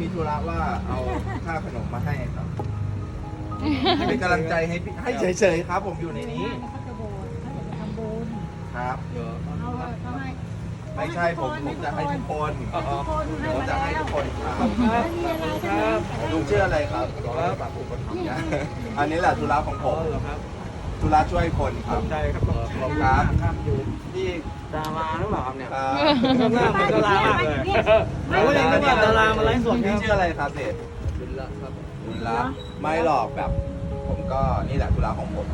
มีธุระว่าเอาค่าขนมมาให้ครับเป็นกำลังใจให้พี่ให้เฉยๆครับ ผมอยู่ในนี้เขาจะโบนเขาจะทำบุญครับเอาเขาให้ไม่ใช่ผมผมจะให้ทุกคนทุกคนให้ผมมาจะแล้วให้ทุกคนครับไม่มีอะไรใช่ไหมลุงชื่ออะไรครับครับฝากอุปถัมภ์นะอันนี้แหละธุระของผม ธุระช่วยคนครับ ใจครับตกใจครับ ครับอยู่พี่ดาราหรือเปล่าครับเนี่ยครับข้างหน้าเป็นดารามากเลยผมก็ยังนึกว่าดารามาไลฟ์สดคพี่รับชื่ออะไรครับเด็กบินละครับบุญละไม่หรอกแบบ ผมก็นี่แหละธุระของผม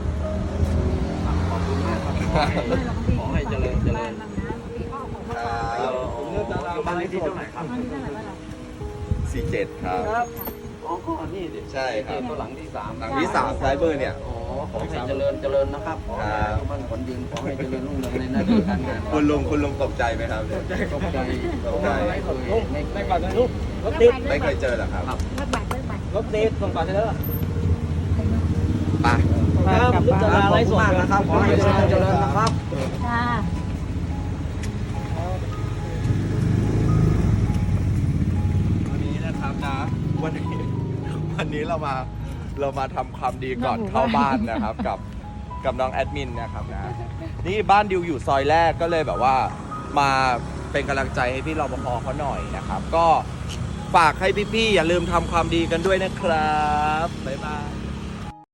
ขอบคุณมากครับขอให้ขอให้เจริญเจริญครับผมเลือกดาราบ้านเลขที่เท่าไหร่ครับมันเท่าไหร่บ้างล่ะสี่เจ็ดครับครับอ๋อก็นี่ดิใช่ครับตัวหลังที่สามหลังที่สามไซเบอร์เนี่ยอ๋อ ขอให้เจริญเจริญนะครับขอให้ครับทุกมันผลยืนขอให้เจริญรุ่งเรืองในหน้าที่การงานคุณลุงคุณลุงตกใจไหมครับเนี่ยตกใจตกใจไม่เคยไม่ไม่ก่อนนะลูกรถติดไม่เคยเจอเหรอครับเลิกบัตรเลิกบัตรรถติดส่งฝาเสร็จแล้วไปครับลูกดาราไลฟ์สดนะครับขอให้เจริญเจริญนะครับจ้าวันนี้นะครับนะวันนี้วันนี้เรามา เรามาทำความดีก่อนเข้าบ้านนะครับ กับกับน้องแอดมินนะครับนะ นี่บ้านดิวอยู่ซอยแรกก็เลยแบบว่ามาเป็นกำลังใจให้พี่รปภเขาหน่อยนะครับ ก็ฝากให้พี่ๆอย่าลืมทำความดีกันด้วยนะครับบ๊ายบาย